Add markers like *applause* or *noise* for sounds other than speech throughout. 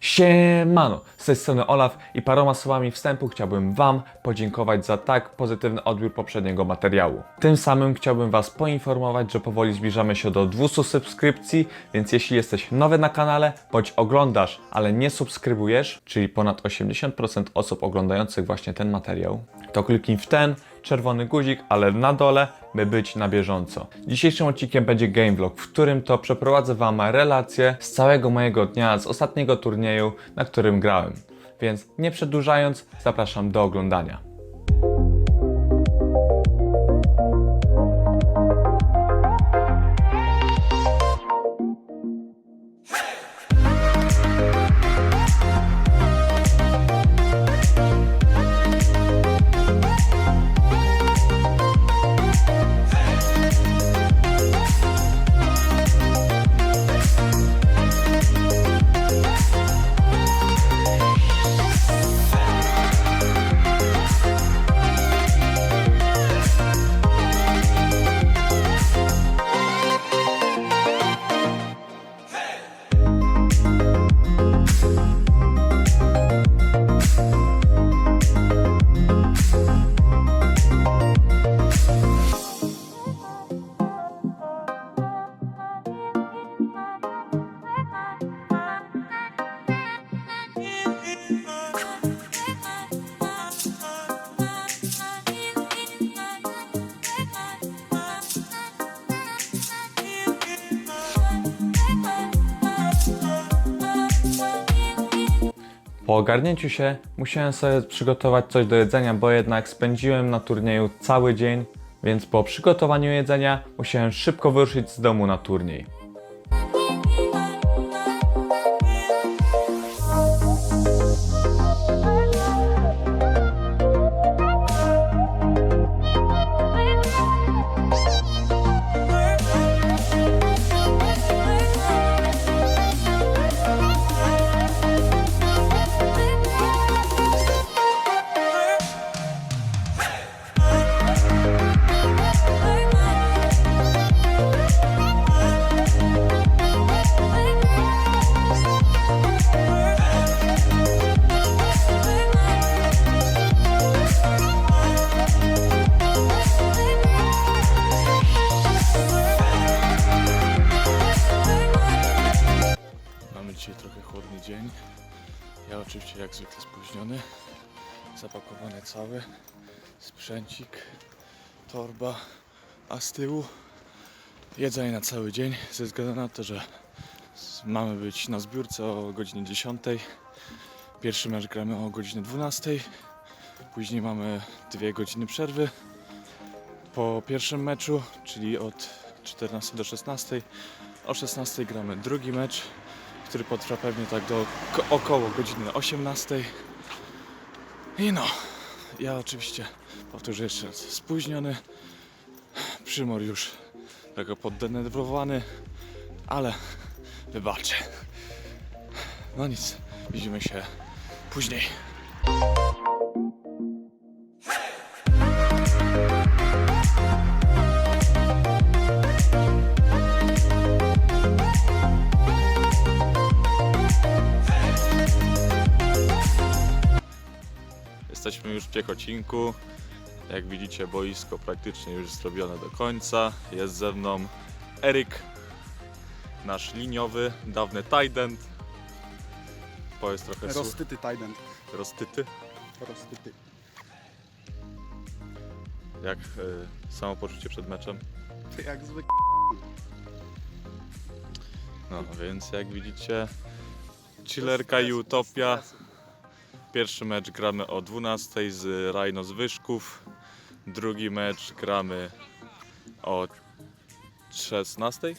Siemano, z tej strony Olaf i paroma słowami wstępu chciałbym Wam podziękować za tak pozytywny odbiór poprzedniego materiału. Tym samym chciałbym Was poinformować, że powoli zbliżamy się do 200 subskrypcji, więc jeśli jesteś nowy na kanale, bądź oglądasz, ale nie subskrybujesz, czyli ponad 80% osób oglądających właśnie ten materiał, to kliknij w ten czerwony guzik, ale na dole, by być na bieżąco. Dzisiejszym odcinkiem będzie gamevlog, w którym to przeprowadzę Wam relację z całego mojego dnia, z ostatniego turnieju, na którym grałem. Więc nie przedłużając, zapraszam do oglądania. Po ogarnięciu się musiałem sobie przygotować coś do jedzenia, bo jednak spędziłem na turnieju cały dzień, więc po przygotowaniu jedzenia musiałem szybko wyruszyć z domu na turniej. Cały. Sprzęcik, torba, a z tyłu jedzenie na cały dzień. Ze względu na to, że mamy być na zbiórce o godzinie 10. Pierwszy mecz gramy o godzinie 12. Później mamy dwie godziny przerwy. Po pierwszym meczu, czyli od 14 do 16, o 16 gramy drugi mecz który potrwa pewnie tak do ko- około godziny 18. I no, ja oczywiście powtórzę jeszcze raz, spóźniony, przymor już trochę poddenerwowany, ale wybaczę. No nic, widzimy się później. Jesteśmy już w Ciechocinku. Jak widzicie, boisko praktycznie już zrobione do końca. Jest ze mną Eryk, nasz liniowy, dawny tight end. Powiedz trochę słów. Roztyty Tident. Roztyty. Roztyty. Jak y, samopoczucie przed meczem? To jak zwykle. No więc jak widzicie, chillerka i utopia. Pierwszy mecz gramy o 12 z Rhino z Wyszków. Drugi mecz gramy o 16.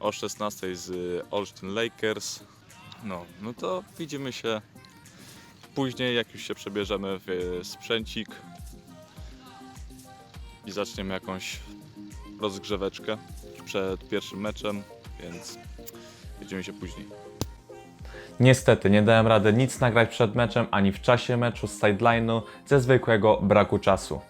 O 16 z Olsztyn Lakers. No, no to widzimy się później, jak już się przebierzemy w e, sprzęcik i zaczniemy jakąś rozgrzeweczkę przed pierwszym meczem, więc widzimy się później. Niestety nie dałem rady nic nagrać przed meczem ani w czasie meczu z sideline'u ze zwykłego braku czasu.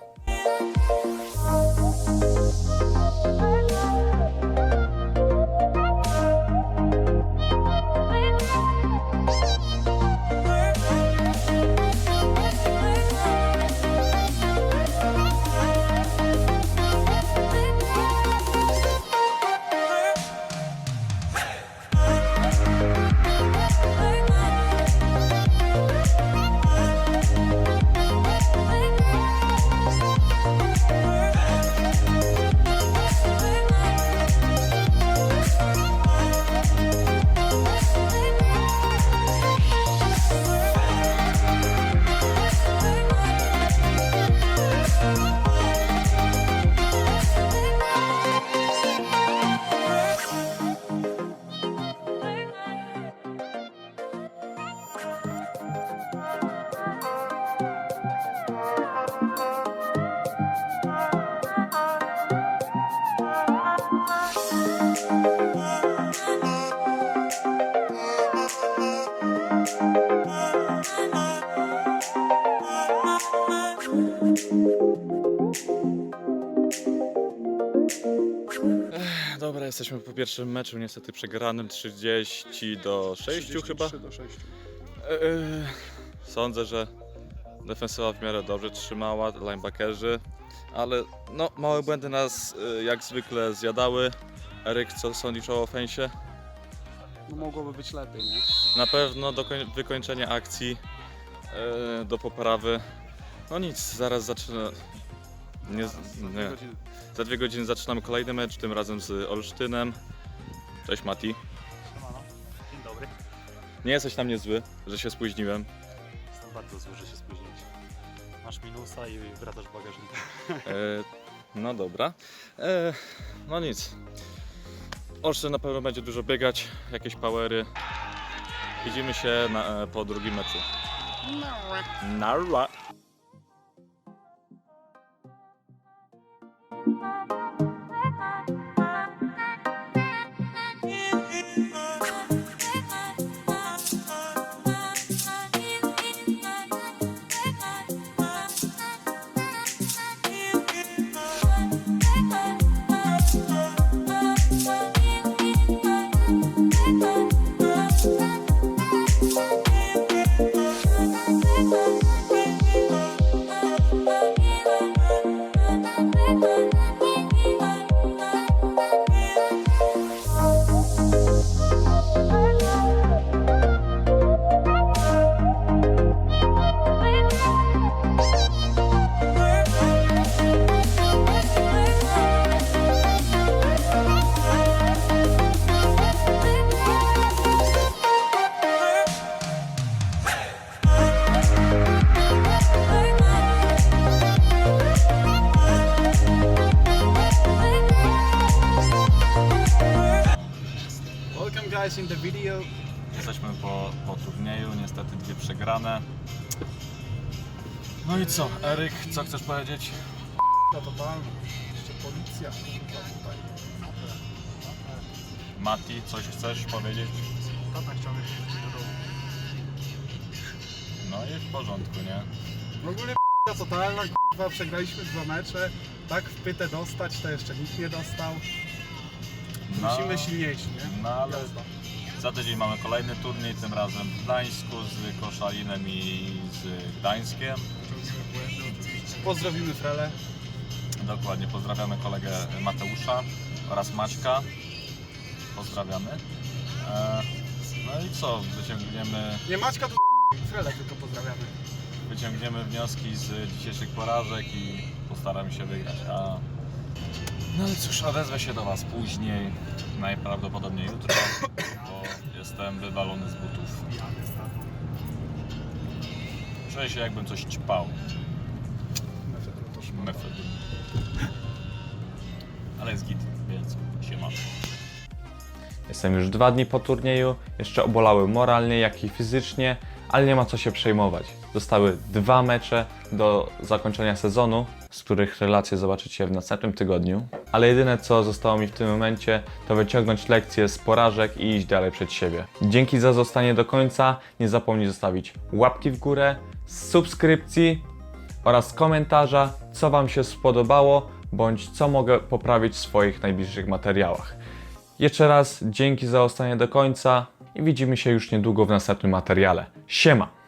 Jesteśmy po pierwszym meczu, niestety przegranym 30 do 6 chyba. 33 do 6. E, e, Sądzę, że defensywa w miarę dobrze trzymała, linebackerzy, ale no, małe błędy nas e, jak zwykle zjadały. Eryk, co sądzisz o ofensie? No mogłoby być lepiej, nie? Na pewno dokoń- wykończenie akcji e, do poprawy. No nic, zaraz zaczyna. Nie, nie. Za dwie godziny zaczynamy kolejny mecz, tym razem z Olsztynem. Cześć Mati. Siemano. Dzień dobry. Nie jesteś na mnie zły, że się spóźniłem. Jestem bardzo zły, że się spóźniłeś. Masz minusa i wracasz w bagażniku. *laughs* E, no dobra. E, no nic. Olsztyn na pewno będzie dużo biegać, jakieś powery. Widzimy się na, e, po drugim meczu. Nara. Welcome guys in the video. Jesteśmy po, po turnieju, niestety dwie przegrane. No i co, Eryk, co chcesz powiedzieć? No totalnie. Jeszcze policja. kurwa, tutaj. Mati, coś chcesz powiedzieć? Tata chciał mnie wrócić do domu. No i w porządku, nie? W ogóle p***a totalna, kurwa, przegraliśmy dwa mecze. Tak w pytę dostać, to jeszcze nikt nie dostał. Musimy silniejsi, nie? No ale Jazda. za tydzień mamy kolejny turniej, tym razem w Gdańsku z Koszalinem i z Gdańskiem. Pozdrowimy Frele. Dokładnie, pozdrawiamy kolegę Mateusza oraz Maćka. Pozdrawiamy. E, no i co, wyciągniemy, Nie Maćka to Frele tylko pozdrawiamy. wyciągniemy wnioski z dzisiejszych porażek i postaramy się wygrać. A... No ale cóż, odezwę się do Was później, najprawdopodobniej jutro, bo jestem wywalony z butów. Czuję się jakbym coś ćpał. Mefedron. Ale jest git, więc siema. Jestem już dwa dni po turnieju, jeszcze obolały moralnie, jak i fizycznie, ale nie ma co się przejmować. Zostały dwa mecze do zakończenia sezonu, z których relacje zobaczycie w następnym tygodniu. Ale jedyne co zostało mi w tym momencie, to wyciągnąć lekcje z porażek i iść dalej przed siebie. Dzięki za zostanie do końca. Nie zapomnij zostawić łapki w górę, subskrypcji oraz komentarza, co Wam się spodobało, bądź co mogę poprawić w swoich najbliższych materiałach. Jeszcze raz dzięki za ostanie do końca i widzimy się już niedługo w następnym materiale. Siema!